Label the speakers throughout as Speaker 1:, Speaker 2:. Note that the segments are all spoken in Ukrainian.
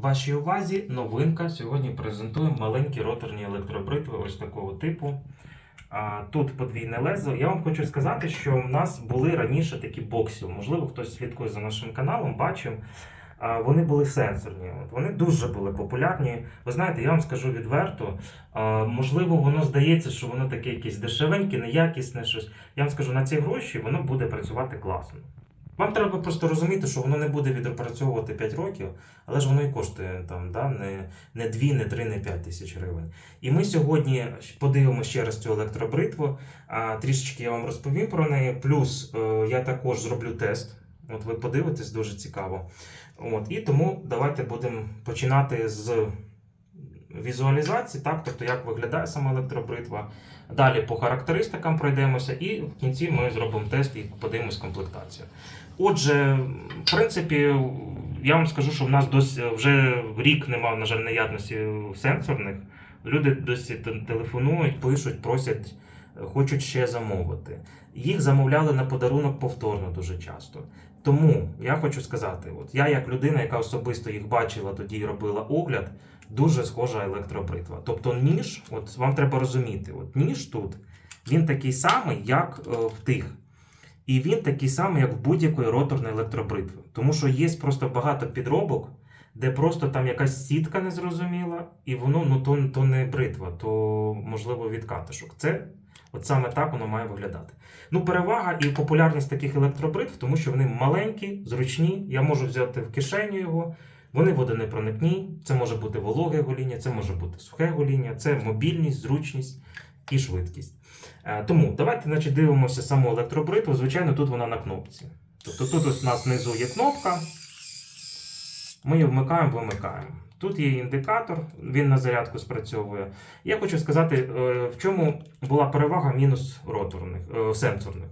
Speaker 1: Вашій увазі новинка. Сьогодні презентуємо маленькі роторні електробритви ось такого типу. Тут подвійне лезо. Я вам хочу сказати, що в нас були раніше такі боксів. Можливо, хтось слідкує за нашим каналом, бачив. Вони були сенсорні. Вони дуже були популярні. Ви знаєте, я вам скажу відверто. Можливо, воно здається, що воно таке якесь дешевеньке, неякісне щось. Я вам скажу, на ці гроші воно буде працювати класно. Вам треба просто розуміти, що воно не буде відпрацьовувати 5 років, але ж воно і коштує там, да, не, не 2, не 3, не 5 тисяч гривень. І ми сьогодні подивимося ще раз цю електробритву. А, трішечки я вам розповім про неї. Плюс е, я також зроблю тест. От ви подивитесь, дуже цікаво. От, і тому давайте будемо починати з візуалізації, так, тобто як виглядає сама електробритва. Далі по характеристикам пройдемося, і в кінці ми зробимо тест і подивимось комплектацію. Отже, в принципі, я вам скажу, що в нас досі вже рік немає, на жаль, наявності сенсорних. Люди досі телефонують, пишуть, просять, хочуть ще замовити. Їх замовляли на подарунок повторно дуже часто. Тому я хочу сказати: от я, як людина, яка особисто їх бачила тоді і робила огляд, дуже схожа електробритва. Тобто ніж, от вам треба розуміти, от ніж тут, він такий самий, як е, в тих. І він такий самий, як в будь-якої роторної електробритви. Тому що є просто багато підробок, де просто там якась сітка незрозуміла, і воно ну, то, то не бритва, то можливо від катишок. Це от саме так воно має виглядати. Ну, перевага і популярність таких електробритв, тому що вони маленькі, зручні. Я можу взяти в кишеню його. Вони водонепроникні, це може бути вологе гоління, це може бути сухе гоління, це мобільність, зручність і швидкість. Е, Тому давайте значить, дивимося саму електробритву. Звичайно, тут вона на кнопці. Тобто тут у нас внизу є кнопка. Ми її вмикаємо, вимикаємо. Тут є індикатор, він на зарядку спрацьовує. Я хочу сказати, е, в чому була перевага мінус роторних, е, сенсорних.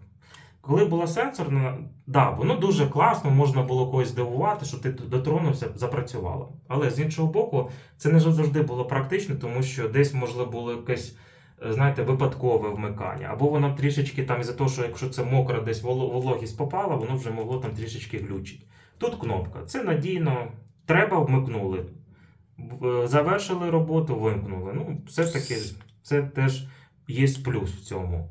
Speaker 1: Коли була сенсорна, да, воно дуже класно, можна було когось здивувати, що ти дотронувся, запрацювало. Але з іншого боку, це не завжди було практично, тому що десь, можливо, було якесь, е, знаєте, випадкове вмикання. Або воно трішечки там, із-за того, що якщо це мокра, десь вологість попала, воно вже могло там трішечки глючить. Тут кнопка. Це надійно. Треба вмикнули. Е, Завершили роботу, вимкнули. Ну, все-таки це теж є плюс в цьому.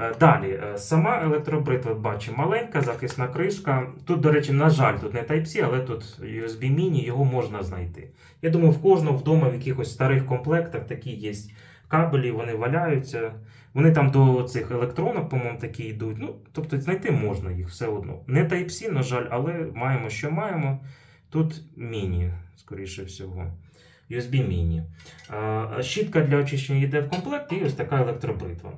Speaker 1: Е, Далі, е, сама електробритва, бачимо, маленька, захисна кришка. Тут, до речі, на жаль, тут не Type-C, але тут USB міні, його можна знайти. Я думаю, в кожного вдома в якихось старих комплектах такі є кабелі, вони валяються. Вони там до цих електронок, по-моєму, такі йдуть. Ну, тобто знайти можна їх все одно. Не Type-C, на жаль, але маємо, що маємо. Тут міні, скоріше всього. USB міні. А, Щітка для очищення йде в комплект і ось така електробритва.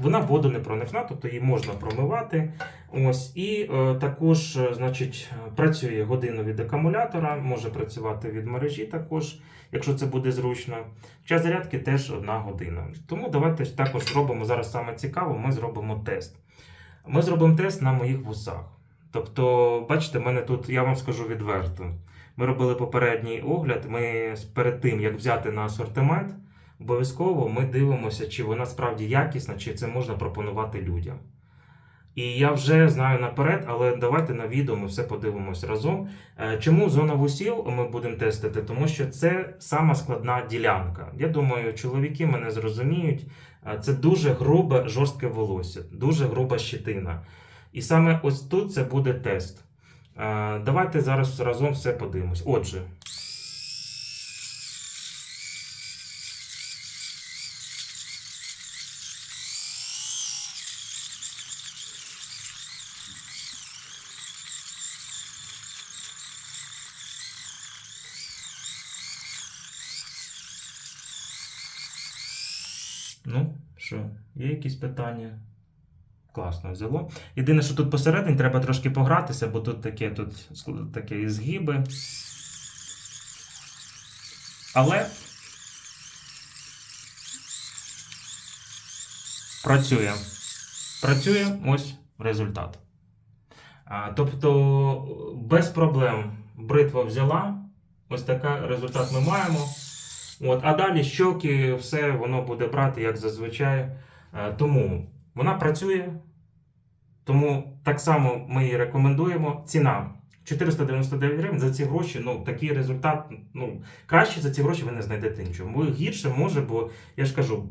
Speaker 1: Вона водонепроникна, тобто її можна промивати. Ось, і е, також е, значить, працює годину від акумулятора, може працювати від мережі також, якщо це буде зручно. Час зарядки теж одна година. Тому давайте також зробимо зараз саме цікаво, ми зробимо тест. Ми зробимо тест на моїх вусах. Тобто, бачите, мене тут, я вам скажу відверто. Ми робили попередній огляд. Ми перед тим, як взяти на асортимент, обов'язково ми дивимося, чи вона справді якісна, чи це можна пропонувати людям. І я вже знаю наперед, але давайте на відео ми все подивимось разом. Е, Чому зона вусів ми будемо тестити? Тому що це сама складна ділянка. Я думаю, чоловіки мене зрозуміють. Е, Це дуже грубе, жорстке волосся, дуже груба щитина. І саме ось тут це буде тест. Е, Давайте зараз разом все подивимось. Отже, ну що, є якісь питання? Класно взяло. Єдине, що тут посередині треба трошки погратися, бо тут таке, тут таке і згиби. Але працює. Працює ось результат. А, тобто без проблем бритва взяла. Ось такий результат ми маємо. От, а далі щоки, все воно буде брати, як зазвичай. Е, Тому вона працює, тому так само ми її рекомендуємо. Ціна 499 гривень за ці гроші, ну такий результат, ну краще за ці гроші ви не знайдете нічого. Гірше може, бо я ж кажу,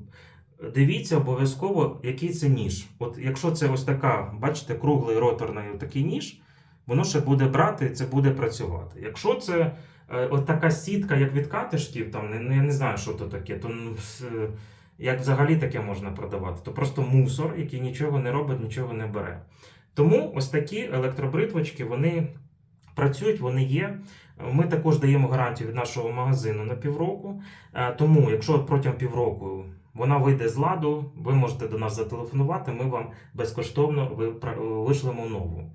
Speaker 1: дивіться обов'язково, який це ніж. От якщо це ось така, бачите, круглий роторний такий ніж, воно ще буде брати, це буде працювати. Якщо це от така сітка, як від катишків, там ну, я не знаю, що то таке, то ну, е, як взагалі таке можна продавати, то просто мусор, який нічого не робить, нічого не бере. Тому ось такі електробритвочки, вони працюють, вони є. Ми також даємо гарантію від нашого магазину на півроку. Е, Тому, якщо протягом півроку вона вийде з ладу, ви можете до нас зателефонувати, ми вам безкоштовно вишлемо нову.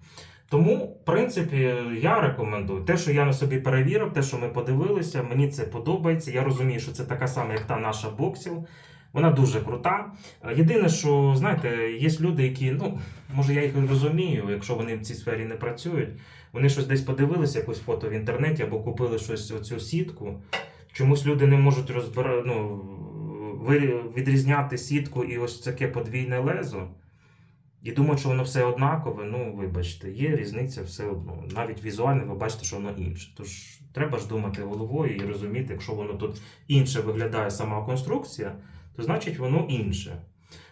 Speaker 1: Тому, в принципі, я рекомендую те, що я на собі перевірив, те, що ми подивилися, мені це подобається. Я розумію, що це така сама, як та наша боксіл. Вона дуже крута. Єдине, що знаєте, є люди, які, ну може я їх розумію, якщо вони в цій сфері не працюють. Вони щось десь подивилися, якусь фото в інтернеті або купили щось оцю сітку. Чомусь люди не можуть розбира... ну, відрізняти сітку і ось таке подвійне лезо. І думають, що воно все однакове. Ну, вибачте, є різниця все одно. Навіть візуально ви бачите, що воно інше. Тож треба ж думати головою і розуміти, якщо воно тут інше виглядає сама конструкція, то значить воно інше.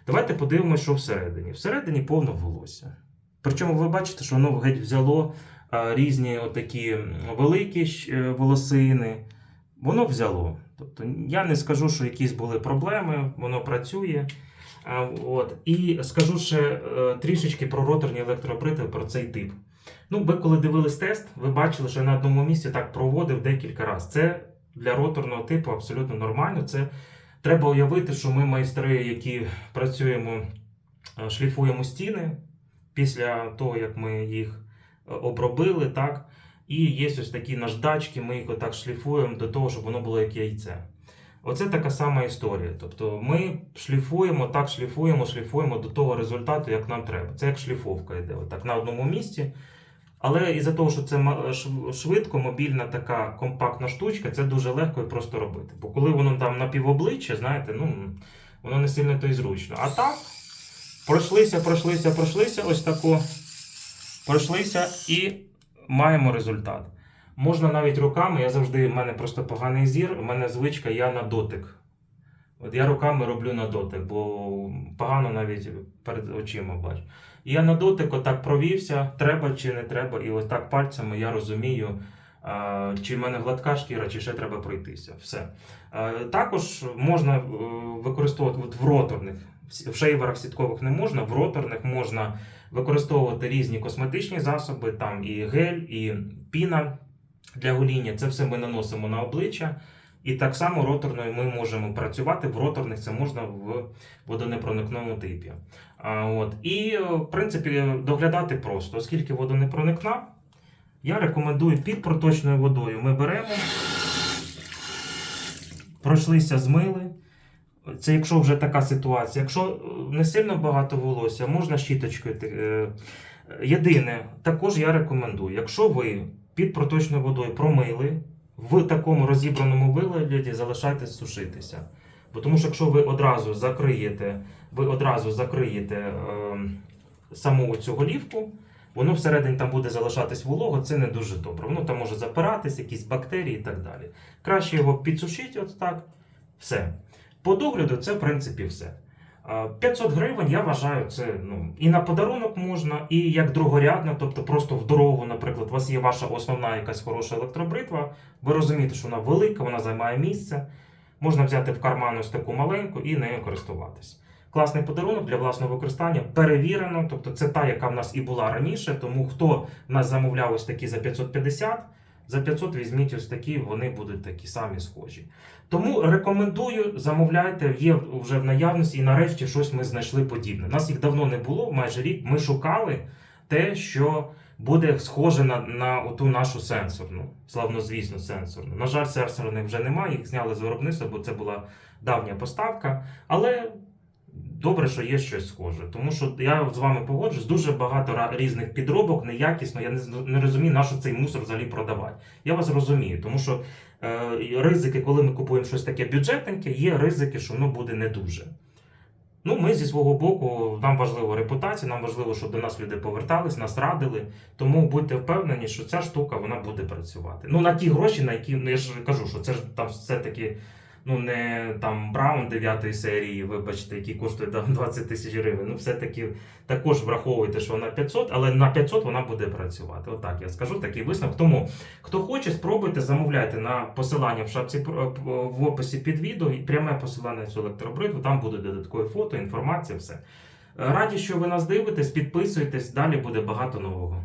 Speaker 1: Давайте подивимося, що всередині. Всередині повно волосся. Причому ви бачите, що воно геть взяло а, різні отакі великі е, волосини. Воно взяло. Тобто я не скажу, що якісь були проблеми, воно працює. От. І скажу ще е, трішечки про роторні електробритви, про цей тип. Ну, ви коли дивились тест, ви бачили, що я на одному місці так проводив декілька разів. Це для роторного типу абсолютно нормально. Це треба уявити, що ми майстри, які працюємо, е, шліфуємо стіни після того, як ми їх е, обробили, так. І є ось такі наждачки, ми їх отак шліфуємо до того, щоб воно було як яйце. Оце така сама історія. Тобто ми шліфуємо, так шліфуємо, шліфуємо до того результату, як нам треба. Це як шліфовка йде, отак на одному місці. Але із-за того, що це швидко, мобільна така компактна штучка, це дуже легко і просто робити. Бо коли воно там на півобличчя, знаєте, ну воно не сильно то й зручно. А так, пройшлися, пройшлися, пройшлися, ось тако, пройшлися і маємо результат. Можна навіть руками, я завжди, в мене просто поганий зір, в мене звичка, я на дотик. От я руками роблю на дотик, бо погано навіть перед очима бачу. І я на дотик отак провівся, треба чи не треба, і отак пальцями я розумію, чи в мене гладка шкіра, чи ще треба пройтися. Все. Також можна е, використовувати в роторних, в шейверах сіткових не можна, в роторних можна використовувати різні косметичні засоби, там і гель, і піна для гоління. Це все ми наносимо на обличчя. І так само роторною ми можемо працювати. В роторних це можна в водонепроникному типі. А, от. І, е, в принципі, доглядати просто, оскільки водонепроникна, я рекомендую під проточною водою. Ми беремо, пройшлися, змили. Це якщо вже така ситуація. Якщо е, не сильно багато волосся, можна щіточкою. е, Єдине, також я рекомендую, якщо ви під проточною водою промили, в такому розібраному вигляді залишайтесь сушитися. Бо тому що якщо ви одразу закриєте, ви одразу закриєте е, саму цю голівку, воно всередині там буде залишатись волого, це не дуже добре. Воно там може запиратись, якісь бактерії і так далі. Краще його підсушити, от так, все. По догляду це в принципі все. А, 500 гривень, я вважаю, це ну, і на подарунок можна, і як другорядно, тобто просто в дорогу, наприклад, у вас є ваша основна якась хороша електробритва, ви розумієте, що вона велика, вона займає місце. Можна взяти в карман ось таку маленьку і нею користуватись. Класний подарунок для власного використання, перевірено, тобто це та, яка в нас і була раніше. Тому хто в нас замовляв ось такі за 550, за 500 візьміть ось такі, вони будуть такі самі схожі. Тому рекомендую, замовляйте, є вже в наявності, і нарешті щось ми знайшли подібне. Нас їх давно не було, майже рік. Ми шукали те, що буде схоже на, на оту нашу сенсорну, славнозвісну сенсорну. На жаль, сенсорних вже немає, їх зняли з виробництва, бо це була давня поставка. Але добре, що є щось схоже. Тому що я з вами погоджуюсь, дуже багато різних підробок, неякісно. Я не, не розумію, на що цей мусор взагалі продавати. Я вас розумію, тому що е, ризики, коли ми купуємо щось таке бюджетненьке, є ризики, що воно буде не дуже. Ну, ми зі свого боку, нам важлива репутація, нам важливо, щоб до нас люди повертались, нас радили. Тому будьте впевнені, що ця штука вона буде працювати. Ну, на ті гроші, на які ну я ж кажу, що це ж там все-таки ну не там Браун 9 серії, вибачте, який коштує там 20 тисяч гривень. Ну, все-таки також враховуйте, що вона 500, але на 500 вона буде працювати. Отак я скажу, такий висновок. Тому хто хоче, спробуйте, замовляйте на посилання в шапці в описі під відео і пряме посилання на цю електробритву. Там буде додаткові фото, інформація, все. Раді, що ви нас дивитесь, підписуйтесь, далі буде багато нового.